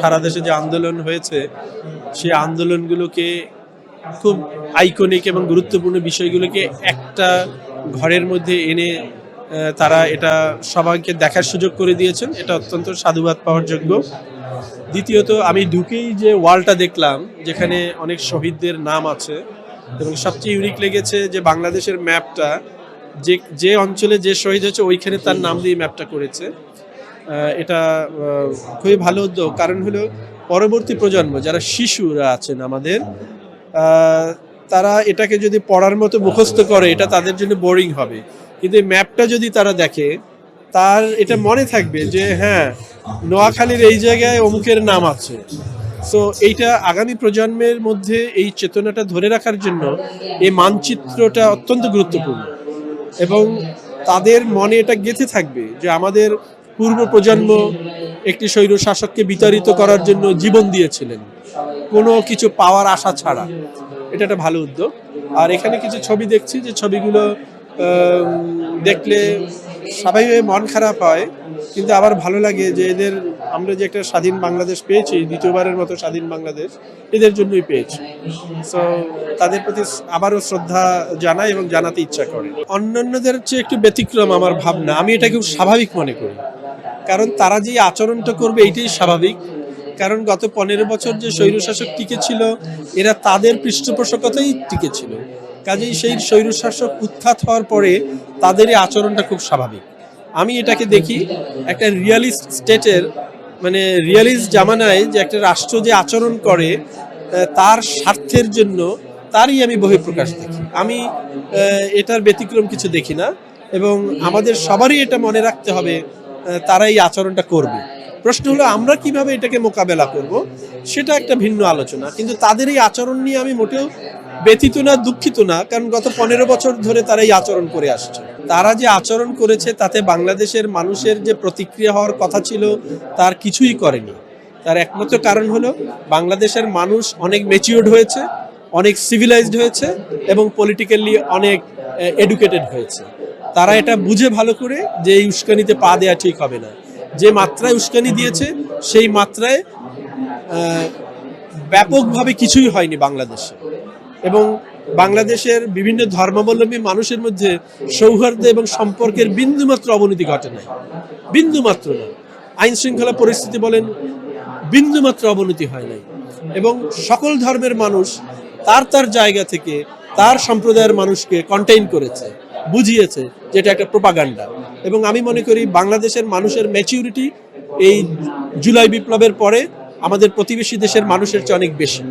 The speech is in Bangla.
সারা দেশে যে আন্দোলন হয়েছে, সেই আন্দোলনগুলোকে খুব আইকনিক এবং গুরুত্বপূর্ণ বিষয়গুলোকে একটা ঘরের মধ্যে এনে তারা এটা সবাইকে দেখার সুযোগ করে দিয়েছেন। এটা অত্যন্ত সাধুবাদ পাওয়ার যোগ্য। দ্বিতীয়ত, আমি ঢুকেই যে ওয়ালটা দেখলাম, যেখানে অনেক শহীদদের নাম আছে, এবং সবচেয়ে ইউনিক লেগেছে যে বাংলাদেশের ম্যাপটা যে যে অঞ্চলে যে শহীদ হয়েছে, ওইখানে তার নাম দিয়ে ম্যাপটা করেছে। এটা খুবই ভালো উদ্যোগ। কারণ হলো পরবর্তী প্রজন্ম, যারা শিশুরা আছেন আমাদের তারা এটাকে যদি পড়ার মতো মুখস্থ করে, এটা তাদের জন্য বোরিং হবে। কিন্তু ম্যাপটা যদি তারা দেখে, তার এটা মনে থাকবে যে হ্যাঁ নোয়াখালীর এই জায়গায় অমুকের নাম আছে। সো এইটা আগামী প্রজন্মের মধ্যে এই চেতনাটা ধরে রাখার জন্য এই মানচিত্রটা অত্যন্ত গুরুত্বপূর্ণ। এবং তাদের মনে এটা গেঁথে থাকবে যে, আমাদের পূর্ব প্রজন্ম একটি স্বৈর শাসককে বিতাড়িত করার জন্য জীবন দিয়েছিলেন। কোনো কিছু পাওয়ার আশা ছাড়া। এটা একটা ভালো উদ্যোগ। আর এখানে কিছু ছবি দেখছি যে ছবিগুলো দেখলে স্বাভাবিকভাবে মন খারাপ হয়, কিন্তু আবার ভালো লাগে যে এদের আমরা যে একটা স্বাধীন বাংলাদেশ পেয়েছি, দ্বিতীয়বারের মতো স্বাধীন বাংলাদেশ, এদের জন্যই পেয়েছি। সো তাদের প্রতি আবারও শ্রদ্ধা জানায় এবং জানাতে ইচ্ছা করে। অন্যান্যদের চেয়ে একটু ব্যতিক্রম আমার ভাবনা। আমি এটা খুব স্বাভাবিক মনে করি। কারণ তারা যে আচরণটা করবে এইটাই স্বাভাবিক। কারণ গত পনেরো বছর যে স্বৈরশাসক টিকে ছিল, এরা তাদের পৃষ্ঠপোষকতাই টিকে ছিল। কাজেই সেই স্বৈরশাসক উত্থাত হওয়ার পরে তাদের এই আচরণটা খুব স্বাভাবিক। আমি এটাকে দেখি, একটা রিয়ালিস্ট স্টেটের মানে রিয়ালিস্ট জামানায় যে একটা রাষ্ট্র যে আচরণ করে তার স্বার্থের জন্য তারই আমি বহিঃপ্রকাশ দেখি। আমি এটার ব্যতিক্রম কিছু দেখি না এবং আমাদের সবারই এটা মনে রাখতে হবে তারা এই আচরণটা করবে। প্রশ্ন হলো, আমরা কীভাবে এটাকে মোকাবেলা করব? সেটা একটা ভিন্ন আলোচনা। কিন্তু তাদের এই আচরণ নিয়ে আমি মোটেও ব্যথিত না, দুঃখিত না, কারণ গত পনেরো বছর ধরে তারা এই আচরণ করে আসছে। তারা যে আচরণ করেছে, তাতে বাংলাদেশের মানুষের যে প্রতিক্রিয়া হওয়ার কথা ছিল, তার কিছুই করেনি। তার একমাত্র কারণ হলো, বাংলাদেশের মানুষ অনেক ম্যাচিওর্ড হয়েছে, অনেক সিভিলাইজড হয়েছে এবং পলিটিক্যালি অনেক এডুকেটেড হয়েছে। তারা এটা বুঝে ভালো করে যে এই উস্কানিতে পা দেওয়া ঠিক হবে না। যে মাত্রায় উস্কানি দিয়েছে, সেই মাত্রায় ব্যাপকভাবে কিছুই হয়নি বাংলাদেশে। এবং বাংলাদেশের বিভিন্ন ধর্মাবলম্বী মানুষের মধ্যে সৌহার্দ্য এবং সম্পর্কের বিন্দুমাত্র অবনতি ঘটে নাই। বিন্দুমাত্র না। আইন শৃঙ্খলা পরিস্থিতি বলেন, বিন্দুমাত্র অবনতি হয় নাই। এবং সকল ধর্মের মানুষ তার তার জায়গা থেকে তার সম্প্রদায়ের মানুষকে কন্টেইন করেছে। বুঝিয়েছে যেটা একটা প্রোপাগান্ডা এবং আমি মনে করি বাংলাদেশের মানুষের ম্যাচিউরিটি এই জুলাই বিপ্লবের পরে আমাদের প্রতিবেশী দেশের মানুষের চেয়ে অনেক বেশি।